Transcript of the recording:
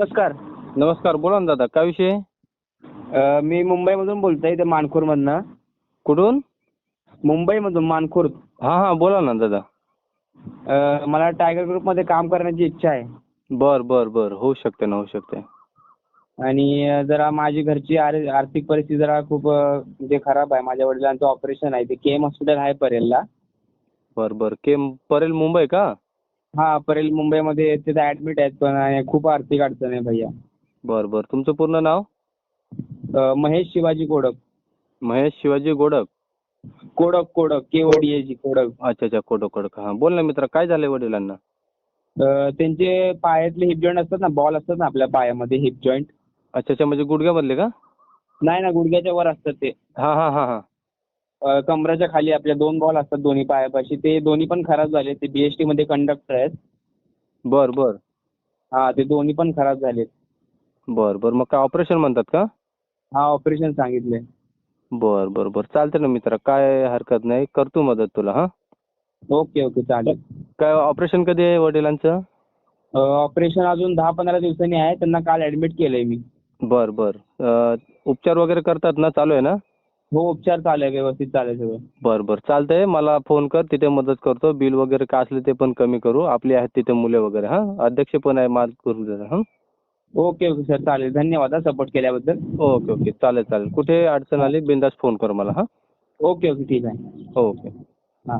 नमस्कार. नमस्कार बोला ना दादा काय विषय? अ, मी मुंबईमधून बोलतोय इथे मानखुरमधनं. कुठून? मुंबईमधून मानखुर्द हां हां बोला ना दादा. अ, मला टायगर ग्रुपमध्ये काम करण्याची इच्छा आहे. बर बर बर होऊ शकते ना होऊ शकते. आणि अ, जरा माझी घरची आर- आर्थिक परिस्थिती जरा खूप अ, म्हणजे खराब आहे. माझ्या वडिलांचं ऑपरेशन आहे. ते के एम हॉस्पिटल आहे परेलला. बर बर केम परेल मुंबई का? हा परेल मुंबईमध्ये तिथे ॲडमिट आहेत पण आणि खूप आर्थिक अडचण आहे भैया. बर बर. तुमचं पूर्ण नाव? अ, Mahesh Shivaji Kodak Mahesh Shivaji Godak Kodak Kodak K O D A G Kodak अच्छा अच्छा. कोडक कोडक हां बोल ना मित्रा काय झालंय वडिलांना? अ, त्यांचे पायातले हिप जॉईंट असतात ना बॉल असतात ना आपल्या पायामध्ये हिप जॉईंट अच्छा अच्छा. म्हणजे गुडघ्यामधले का? नाही ना गुडघ्याच्या वर असतात ते. हां हां हां हां. कमराच्या खाली आपल्या दोन बॉल असतात दोन्ही पायापाशी. ते दोन्ही पण खराब झाले ते बी एसमध्ये कंडक्टर आहेत. बर बर. हा ते दोन्ही पण खराब झालेत. बर बर. मग काय ऑपरेशन म्हणतात का? हा ऑपरेशन सांगितले बर बर बर. चालते ना मित्रा. काय हरकत नाही. करतो मदत तुला हां? Okay okay. चालेल. काय ऑपरेशन कधी आहे वडिलांचं? ऑपरेशन अजून दहा पंधरा दिवसांनी आहे. त्यांना काल ऍडमिट केलंय मी. बर बर. अं, उपचार वगैरे करतात ना? चालू आहे ना? हो उपचार चालू आहे व्यवस्थित चालू आहे सगळं. बर बर. चालतंय. मला फोन कर. तिथे मदत करतो. बिल वगैरे काय असले ते पण कमी करू. आपली आहेत तिथे मुले वगैरे हां? अध्यक्ष पण आहे माल करून देणार हां? ओके ओके सर चालेल. धन्यवाद सपोर्ट केल्याबद्दल. ओके ओके चालेल चालेल. कुठे अडचण आली बिंदास फोन कर मला हां? ओके ओके ठीक आहे. ओके हां.